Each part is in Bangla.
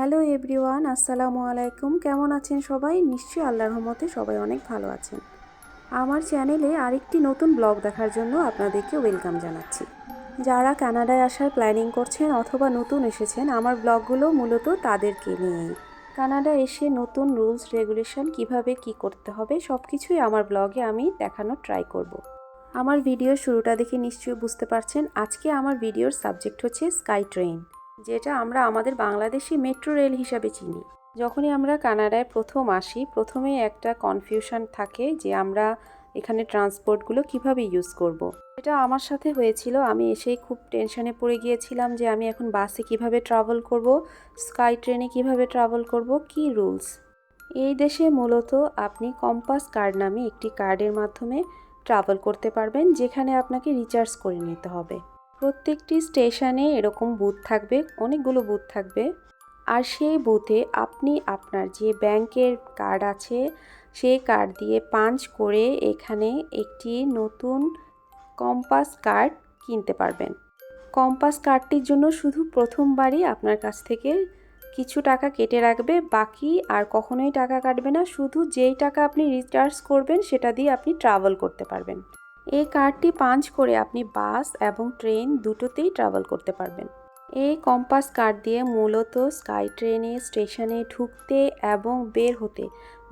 হ্যালো এভরিওয়ান, আসসালামু আলাইকুম। কেমন আছেন সবাই? নিশ্চয়ই আল্লাহর রহমতে সবাই অনেক ভালো আছেন। আমার চ্যানেলে আরেকটি নতুন ব্লগ দেখার জন্য আপনাদেরকে ওয়েলকাম জানাচ্ছি। যারা কানাডায় আসার প্ল্যানিং করছেন অথবা নতুন এসেছেন, আমার ব্লগগুলো মূলত তাদেরকে নিয়েই। কানাডা এসে নতুন রুলস, রেগুলেশন কীভাবে কি করতে হবে সব কিছুই আমার ব্লগে আমি দেখানোর ট্রাই করব। আমার ভিডিও শুরুটা দেখে নিশ্চয়ই বুঝতে পারছেন। আজকে আমার ভিডিওর সাবজেক্ট হচ্ছে স্কাই ট্রেন। যেটা আমরা আমাদের বাংলাদেশি মেট্রো রেল হিসাবে চিনি। যখনই আমরা কানাডায় প্রথম আসি প্রথমে একটা কনফিউশন থাকে যে আমরা এখানে ট্রান্সপোর্টগুলো কীভাবে ইউজ করব। এটা আমার সাথে হয়েছিল। আমি এসেই খুব টেনশনে পড়ে গিয়েছিলাম যে আমি এখন বাসে কীভাবে ট্রাভেল করব স্কাই ট্রেনে কীভাবে ট্রাভেল করব, কি রুলস এই দেশে মূলত আপনি কম্পাস কার্ড নামে একটি কার্ডের মাধ্যমে ট্রাভেল করতে পারবেন, যেখানে আপনাকে রিচার্জ করে নিতে হবে। প্রত্যেকটি স্টেশনে এরকম বুথ থাকবে, অনেকগুলো বুথ থাকবে। আর সেই বুথে আপনি আপনার যে ব্যাংকের কার্ড আছে, সেই কার্ড দিয়ে পাঞ্চ করে এখানে একটি নতুন কম্পাস কার্ড কিনতে পারবেন। কম্পাস কার্ডটির জন্য শুধু প্রথমবারই আপনার কাছ থেকে কিছু টাকা কেটে রাখবে, বাকি আর কখনোই টাকা কাটবে না। শুধু যেই টাকা আপনি রিচার্জ করবেন, সেটা দিয়ে আপনি ট্রাভেল করতে পারবেন। এই কার্ডটি পাঞ্চ করে আপনি বাস এবং ট্রেন দুটোতেই ট্রাভেল করতে পারবেন। এই কম্পাস কার্ড দিয়ে মূলত স্কাই ট্রেনে স্টেশনে ঢুকতে এবং বের হতে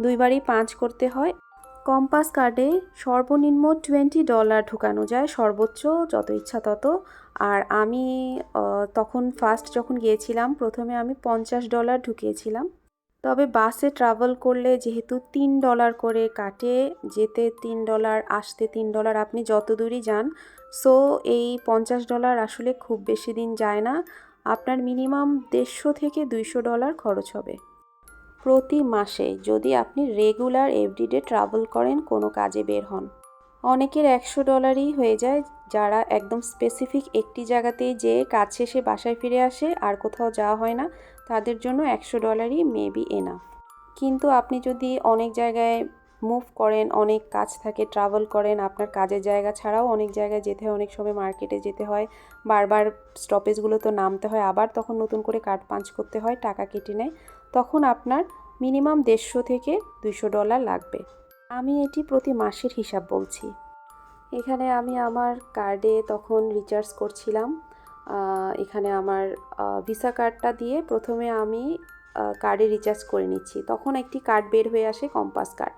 দুইবারই পাঞ্চ করতে হয়। কম্পাস কার্ডে সর্বনিম্ন টোয়েন্টি ডলার ঢুকানো যায়, সর্বোচ্চ যত ইচ্ছা তত। আর আমি তখন ফার্স্ট যখন গিয়েছিলাম, প্রথমে আমি পঞ্চাশ ডলার ঢুকিয়েছিলাম। তবে বাসে ট্রাভেল করলে যেহেতু তিন ডলার করে কাটে, যেতে তিন ডলার আসতে তিন ডলার আপনি যত দূরই যান সো এই পঞ্চাশ ডলার আসলে খুব বেশি দিন যায় না। আপনার মিনিমাম দেড়শো থেকে দুইশো ডলার খরচ হবে। প্রতি মাসে যদি আপনি রেগুলার এভরিডে ট্রাভেল করেন, কোনো কাজে বের হন। অনেকের একশো ডলারই হয়ে যায়, যারা একদম স্পেসিফিক একটি জায়গাতেই যে কাজ শেষে বাসায় ফিরে আসে, আর কোথাও যাওয়া হয় না। তাদের জন্য একশো ডলারই মেবি এনাফ কিন্তু আপনি যদি অনেক জায়গায় মুভ করেন, অনেক কাজ থাকে ট্রাভেল করেন, আপনার কাজের জায়গা ছাড়াও অনেক জায়গায় যেতে হয়, অনেক সময় মার্কেটে যেতে হয়, বারবার স্টপেজগুলো তো নামতে হয়, আবার তখন নতুন করে কার্ড পাঞ্চ করতে হয়, টাকা কেটে নেয়, তখন আপনার মিনিমাম দেড়শো থেকে দুইশো ডলার লাগবে। আমি এটি প্রতি মাসের হিসাব বলছি। এখানে আমি আমার কার্ডে তখন রিচার্জ করছিলাম। এখানে আমার ভিসা কার্ডটা দিয়ে প্রথমে আমি কার্ডে রিচার্জ করে নিচ্ছি। তখন একটি কার্ড বের হয়ে আসে কম্পাস কার্ড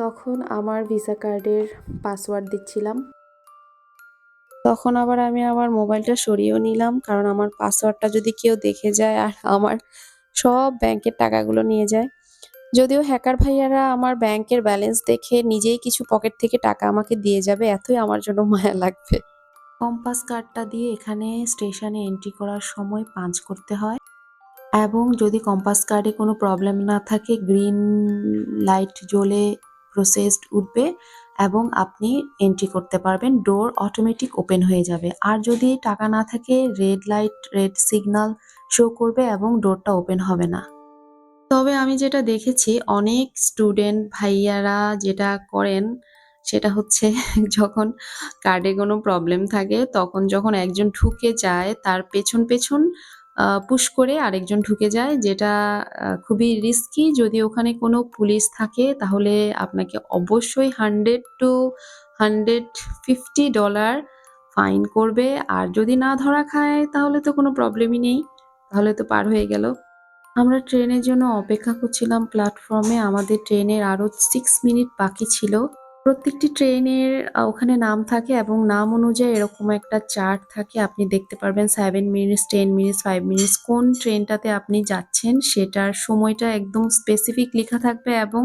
তখন আমার ভিসা কার্ডের পাসওয়ার্ড দিচ্ছিলাম। তখন আবার আমি আমার মোবাইলটা সরিয়েও নিলাম, কারণ আমার পাসওয়ার্ডটা যদি কেউ দেখে যায় আর আমার সব ব্যাংকের টাকাগুলো নিয়ে যায়। যদিও হ্যাকার ভাইয়ারা আমার ব্যাংকের ব্যালেন্স দেখে নিজেই কিছু পকেট থেকে টাকা আমাকে দিয়ে যাবে, এতই আমার জন্য মায়া লাগবে। কম্পাস কার্ডটা দিয়ে এখানে স্টেশনে এন্ট্রি করার সময় পাঞ্চ করতে হয় এবং যদি কম্পাস কার্ডে কোনো প্রবলেম না থাকে গ্রিন লাইট জ্বলে প্রসেসড উঠবে এবং আপনি এন্ট্রি করতে পারবেন। ডোর অটোমেটিক ওপেন হয়ে যাবে। আর যদি টাকা না থাকে red light red signal show করবে এবং ডোরটা ওপেন হবে না। তবে আমি যেটা দেখেছি, অনেক স্টুডেন্ট ভাইয়ারা যেটা করেন সেটা হচ্ছে যখন কার্ডে কোনো প্রবলেম থাকে, তখন যখন একজন ঢুকে যায়, তার পেছন পেছন পুশ করে আরেকজন ঢুকে যায়, যেটা খুবই রিস্কি যদি ওখানে কোনো পুলিশ থাকে, তাহলে আপনাকে অবশ্যই hundred two hundred fifty dollar fine করবে। আর যদি না ধরা খায়, তাহলে তো কোনো প্রবলেমই নেই। তাহলে তো পার হয়ে গেল। আমরা ট্রেনের জন্য অপেক্ষা করছিলাম প্ল্যাটফর্মে আমাদের ট্রেনের আরও সিক্স মিনিট বাকি ছিল। প্রত্যেকটি ট্রেনের ওখানে নাম থাকে এবং নাম অনুযায়ী এরকম একটা চার্ট থাকে। আপনি দেখতে পারবেন seven minutes ten minutes five minutes কোন ট্রেনটাতে আপনি যাচ্ছেন। সেটার সময়টা একদম স্পেসিফিক লেখা থাকবে এবং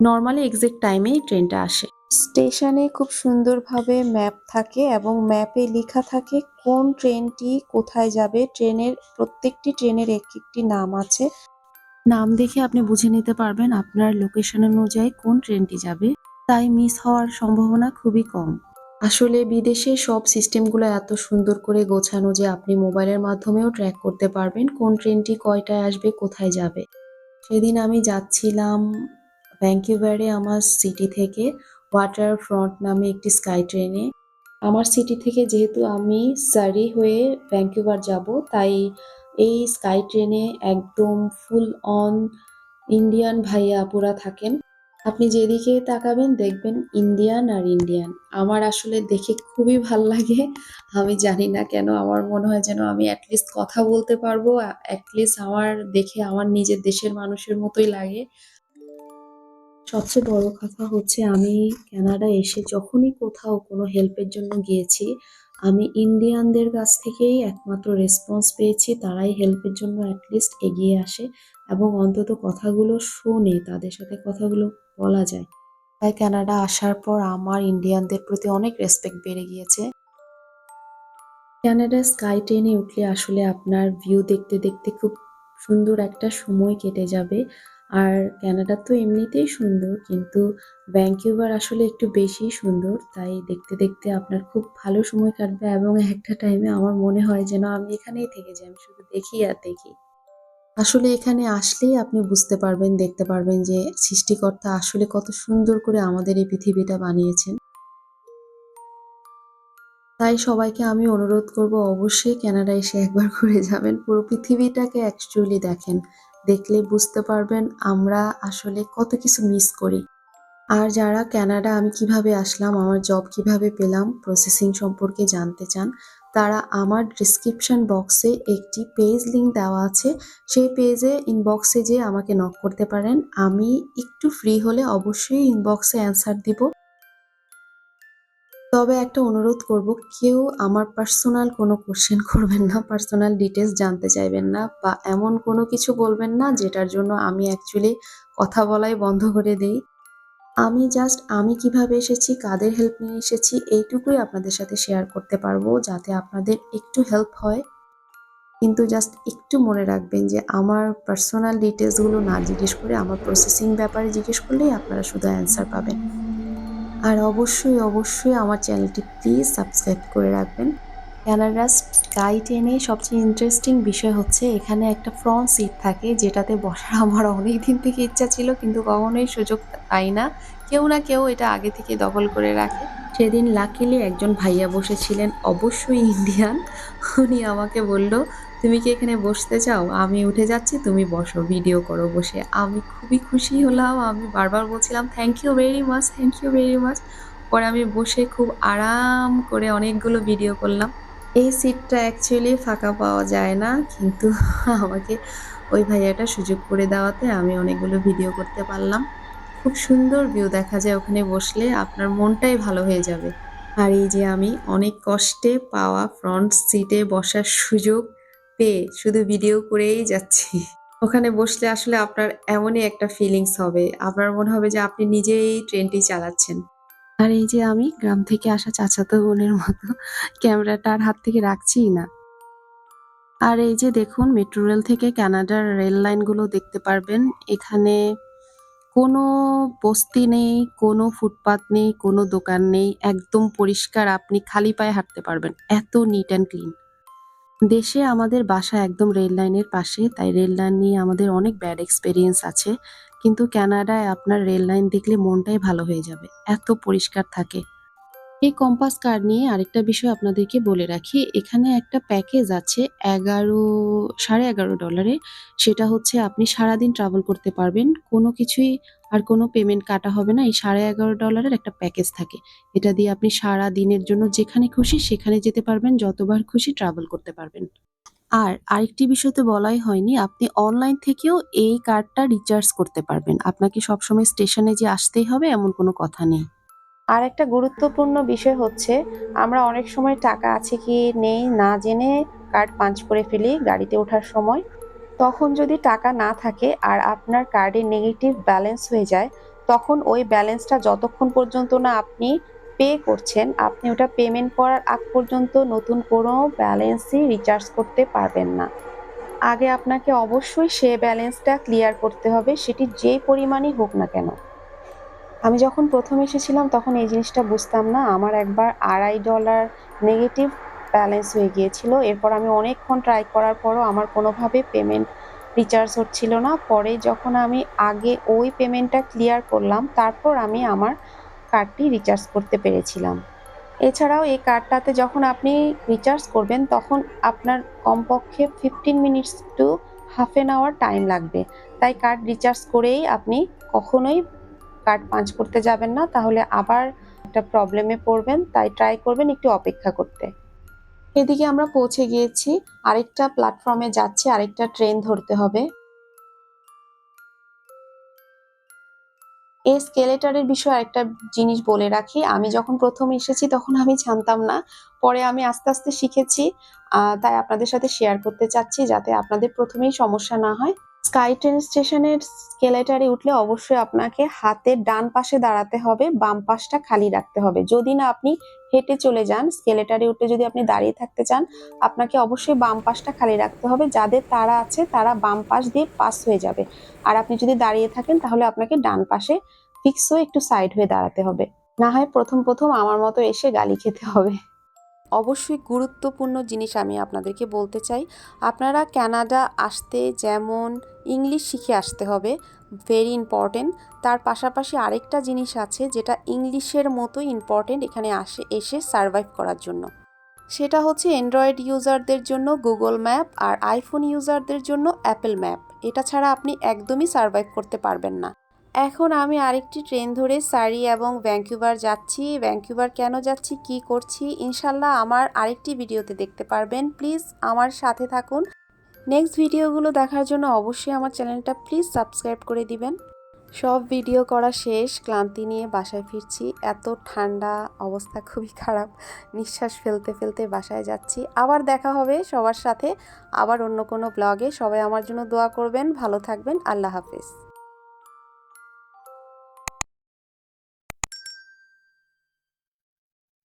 নর্মালি এক্সাক্ট টাইমেই ট্রেনটা আসে। স্টেশনে খুব সুন্দরভাবে ম্যাপ থাকে এবং ম্যাপে লেখা থাকে কোন ট্রেনটি কোথায় যাবে। ট্রেনের প্রত্যেকটি ট্রেনের এক একটি নাম আছে। নাম দেখে আপনি বুঝে নিতে পারবেন আপনার লোকেশন অনুযায়ী কোন ট্রেনটি যাবে। তাই মিস হওয়ার সম্ভাবনা খুবই কম। আসলে বিদেশে সব সিস্টেমগুলো এত সুন্দর করে গোছানো যে আপনি মোবাইলের মাধ্যমেও ট্র্যাক করতে পারবেন কোন ট্রেনটি কয়টায় আসবে, কোথায় যাবে। সেদিন আমি যাচ্ছিলাম ভ্যাঙ্কিউভারে আমার সিটি থেকে ওয়াটার ফ্রন্ট নামে একটি স্কাই ট্রেনে আমার সিটি থেকে যেহেতু আমি সারি হয়ে ভ্যাঙ্কুভার যাব, তাই এই স্কাই ট্রেনে একদম ফুল অন ইন্ডিয়ান ভাইয়া আপুরা থাকেন। আপনি যেদিকে তাকাবেন দেখবেন ইন্ডিয়ান আর ইন্ডিয়ান আমার আসলে দেখে খুবই ভালো লাগে। আমি জানি না কেন আমার মনে হয় যেন আমি অ্যাটলিস্ট কথা বলতে পারব অ্যাটলিস্ট আমার দেখে আমার নিজের দেশের মানুষের মতোই লাগে। সবচেয়ে বড় কথা হচ্ছে আমি কানাডা এসে যখনই কোথাও কোনো হেল্পের জন্য গিয়েছি আমি ইন্ডিয়ানদের কাছ থেকেই একমাত্র রেসপন্স পেয়েছি, তারাই হেল্পের জন্য অ্যাটলিস্ট এগিয়ে আসে এবং অন্তত কথাগুলো শোনে তাদের সাথে কথাগুলো বলা যায়। তাই কানাডা আসার পর আমার ইন্ডিয়ানদের প্রতি অনেক রেসপেক্ট বেড়ে গিয়েছে। কানাডা স্কাই ট্রেনে উঠলে আসলে আপনার ভিউ দেখতে দেখতে খুব সুন্দর একটা সময় কেটে যাবে। আর কানাডা তো এমনিতেই সুন্দর, কিন্তু ভ্যাঙ্কিউভার আসলে একটু বেশি সুন্দর। তাই দেখতে দেখতে আপনার খুব ভালো সময় কাটবে এবং একটা টাইমে আমার মনে হয় যেন আমি এখানেই থেকে যাই, আমি শুধু দেখি আর দেখি। আসলে এখানে আসলেই আপনি বুঝতে পারবেন, দেখতে পারবেন যে সৃষ্টিকর্তা আসলে কত সুন্দর করে আমাদের এই পৃথিবীটা বানিয়েছেন। তাই সবাইকে আমি অনুরোধ করব, অবশ্যই কানাডা এসে একবার ঘুরে যাবেন। পুরো পৃথিবীটাকে অ্যাকচুয়ালি দেখেন। দেখলে বুঝতে পারবেন আমরা আসলে কত কিছু মিস করি। আর যারা ক্যানাডা আমি কীভাবে আসলাম, আমার জব কীভাবে পেলাম প্রসেসিং সম্পর্কে জানতে চান, তারা আমার ডিসক্রিপশন বক্সে একটি পেজ লিংক দেওয়া আছে। সেই পেজে ইনবক্সে যে আমাকে নক করতে পারেন। আমি একটু ফ্রি হলে অবশ্যই ইনবক্সে অ্যান্সার দিব। তবে একটা অনুরোধ করব, কেউ আমার পার্সোনাল কোনো কোশ্চেন করবেন না, পার্সোনাল ডিটেলস জানতে চাইবেন না বা এমন কোনো কিছু বলবেন না যেটার জন্য আমি অ্যাকচুয়ালি কথা বলাই বন্ধ করে দিই। আমি জাস্ট আমি কীভাবে এসেছি, কাদের হেল্প নিয়ে এসেছি, এইটুকুই আপনাদের সাথে শেয়ার করতে পারব যাতে আপনাদের একটু হেল্প হয়। কিন্তু জাস্ট একটু মনে রাখবেন যে আমার পার্সোনাল ডিটেলসগুলো না জিজ্ঞেস করে, আমার প্রসেসিং ব্যাপারে জিজ্ঞেস করলেই আপনারা শুধু অ্যান্সার পাবেন। আর অবশ্যই অবশ্যই আমার চ্যানেলটি প্লিজ সাবস্ক্রাইব করে রাখবেন। ক্যানাডা স্কাই ট্রেনে সবচেয়ে ইন্টারেস্টিং বিষয় হচ্ছে এখানে একটা ফ্রন্ট সিট থাকে যেটাতে বসার আমার অনেক দিন থেকে ইচ্ছা ছিল, কিন্তু কখনোই সুযোগ পাই না। কেউ না কেউ এটা আগে থেকে দখল করে রাখে। সেদিন লাকিলি একজন ভাইয়া বসেছিলেন, অবশ্যই ইন্ডিয়ান। উনি আমাকে বলল, তুমি কি এখানে বসতে চাও? আমি উঠে যাচ্ছি, তুমি বসো ভিডিও করো বসে। আমি খুবই খুশি হলাম, আমি বারবার বলছিলাম thank you very much thank you very much পরে আমি বসে খুব আরাম করে অনেকগুলো ভিডিও করলাম। এই সিটটা অ্যাকচুয়ালি ফাঁকা পাওয়া যায় না, কিন্তু আমাকে ওই ভাইয়াটা সুযোগ করে দেওয়াতে আমি অনেকগুলো ভিডিও করতে পারলাম। খুব সুন্দর ভিউ দেখা যায় ওখানে বসলে, আপনার মনটাই ভালো হয়ে যাবে। আর এই যে আমি অনেক কষ্টে পাওয়া ফ্রন্ট সিটে বসার সুযোগ পেয়ে শুধু ভিডিও করেই যাচ্ছি। ওখানে বসলে আসলে আপনার এমনই একটা ফিলিংস হবে, আপনার মনে হবে যে আপনি নিজেই ট্রেনটি চালাচ্ছেন। আর এই যে আমি গ্রাম থেকে আসা চাচাতো বোনের মতো ক্যামেরাটা আর হাত থেকে রাখছি না। আর এই যে দেখুন মেট্রো রেল থেকে কানাডার রেল লাইনগুলো দেখতে পারবেন। এখানে কোনো বস্তি নেই, কোনো ফুটপাত নেই, কোনো দোকান নেই, একদম পরিষ্কার আপনি খালি পায়ে হাঁটতে পারবেন। এত নিট অ্যান্ড ক্লিন দেশে আমাদের বাসা একদম রেল লাইনের পাশে, তাই রেল লাইন নিয়ে আমাদের অনেক ব্যাড এক্সপেরিয়েন্স আছে। কিন্তু ক্যানাডায় আপনার রেল লাইন দেখলে মনটাই ভালো হয়ে যাবে। এত পরিষ্কার থাকে। এই কম্পাস কার্ড নিয়ে আরেকটা বিষয় আপনাদেরকে বলে রাখি। এখানে একটা প্যাকেজ আছে এগারো, সাড়ে এগারো ডলারে। সেটা হচ্ছে আপনি সারাদিন ট্রাভেল করতে পারবেন। কোনো কিছুই আর কোনো পেমেন্ট কাটা হবে না। এই সাড়ে এগারো ডলারের একটা প্যাকেজ থাকে। এটা দিয়ে আপনি সারা দিনের জন্য যেখানে খুশি সেখানে যেতে পারবেন, যতবার খুশি ট্রাভেল করতে পারবেন। আর আরেকটি বিষয় তো বলাই হয়নি, আপনি অনলাইন থেকেও এই কার্ডটা রিচার্জ করতে পারবেন। আপনাকে সবসময় স্টেশনে যে আসতেই হবে এমন কোনো কথা নেই। আর একটা গুরুত্বপূর্ণ বিষয় হচ্ছে, আমরা অনেক সময় টাকা আছে কি নেই না জেনে কার্ড পাঞ্চ করে ফেলি গাড়িতে ওঠার সময়। তখন যদি টাকা না থাকে আর আপনার কার্ডে নেগেটিভ ব্যালেন্স হয়ে যায়, তখন ওই ব্যালেন্সটা যতক্ষণ পর্যন্ত না আপনি পে করছেন, আপনি ওটা পেমেন্ট করার আগ পর্যন্ত নতুন কোনো ব্যালেন্সই রিচার্জ করতে পারবেন না। আগে আপনাকে অবশ্যই সে ব্যালেন্সটা ক্লিয়ার করতে হবে, সেটি যে পরিমাণই হোক না কেন। আমি যখন প্রথম এসেছিলাম, তখন এই জিনিসটা বুঝতাম না। আমার একবার আড়াই ডলার নেগেটিভ ব্যালেন্স হয়ে গিয়েছিল। এরপর আমি অনেকক্ষণ ট্রাই করার পরও আমার কোনোভাবে পেমেন্ট রিচার্জ হচ্ছিল না। পরে যখন আমি আগে ওই পেমেন্টটা ক্লিয়ার করলাম, তারপর আমি আমার কার্ডটি রিচার্জ করতে পেরেছিলাম। এছাড়াও এই কার্ডটাতে যখন আপনি রিচার্জ করবেন, তখন আপনার কমপক্ষে fifteen minutes to half an hour time লাগবে। তাই কার্ড রিচার্জ করেই আপনি কখনোই কার্ড পাঞ্চ করতে যাবেন না, তাহলে আবার একটা প্রবলেমে পড়বেন, তাই ট্রাই করবেন একটু অপেক্ষা করতে। এদিকে আমরা পৌঁছে গিয়েছি, আরেকটা প্ল্যাটফর্মে যাচ্ছি, আরেকটা ট্রেন ধরতে হবে। এই স্কেলেটারের বিষয়ে একটা জিনিস বলে রাখি, আমি যখন প্রথম এসেছি তখন আমি জানতাম না, পরে আমি আস্তে আস্তে শিখেছি তাই আপনাদের সাথে শেয়ার করতে চাচ্ছি, যাতে আপনাদের প্রথমেই সমস্যা না হয়। স্কাই ট্রেন স্টেশনের স্কেলেটারে উঠলে অবশ্যই আপনাকে হাতের ডান পাশে দাঁড়াতে হবে, বাম পাশটা খালি রাখতে হবে। যদি না আপনি হেঁটে চলে যান, স্কেলেটারে উঠে যদি আপনি দাঁড়িয়ে থাকতে চান, আপনাকে অবশ্যই বাম পাশটা খালি রাখতে হবে। যাদের তারা আছে, তারা বাম পাশ দিয়ে পাস হয়ে যাবে। আর আপনি যদি দাঁড়িয়ে থাকেন, তাহলে আপনাকে ডান পাশে ফিক্স হয়ে একটু সাইড হয়ে দাঁড়াতে হবে। না হয় প্রথম প্রথম আমার মতো এসে গালি খেতে হবে। অবশ্যই গুরুত্বপূর্ণ জিনিস আমি আপনাদেরকে বলতে চাই। আপনারা কানাডা আসতে যেমন ইংলিশ শিখে আসতে হবে ভেরি ইম্পর্টেন্ট তার পাশাপাশি আরেকটা জিনিস আছে যেটা ইংলিশের মতো ইম্পর্টেন্ট এখানে আসে, এসে সার্ভাইভ করার জন্য। সেটা হচ্ছে অ্যান্ড্রয়েড ইউজারদের জন্য গুগল ম্যাপ আর আইফোন ইউজারদের জন্য অ্যাপেল ম্যাপ এটা ছাড়া আপনি একদমই সার্ভাইভ করতে পারবেন না। এখন আমি আরেকটি ট্রেন ধরে সারি এবং ভ্যাঙ্কুভার যাচ্ছি। ভ্যাঙ্কুভার কেন যাচ্ছি, কি করছি, ইনশাল্লাহ আমার আরেকটি ভিডিওতে দেখতে পারবেন। প্লিজ আমার সাথে থাকুন। নেক্সট ভিডিওগুলো দেখার জন্য অবশ্যই আমার চ্যানেলটা প্লিজ সাবস্ক্রাইব করে দিবেন। সব ভিডিও করা শেষ, ক্লান্তি নিয়ে বাসায় ফিরছি। এত ঠান্ডা অবস্থা, খুবই খারাপ। নিঃশ্বাস ফেলতে ফেলতে বাসায় যাচ্ছি। আবার দেখা হবে সবার সাথে। আবার অন্য কোনো ব্লগে সবাই আমার জন্য দোয়া করবেন। ভালো থাকবেন। আল্লাহ হাফেজ।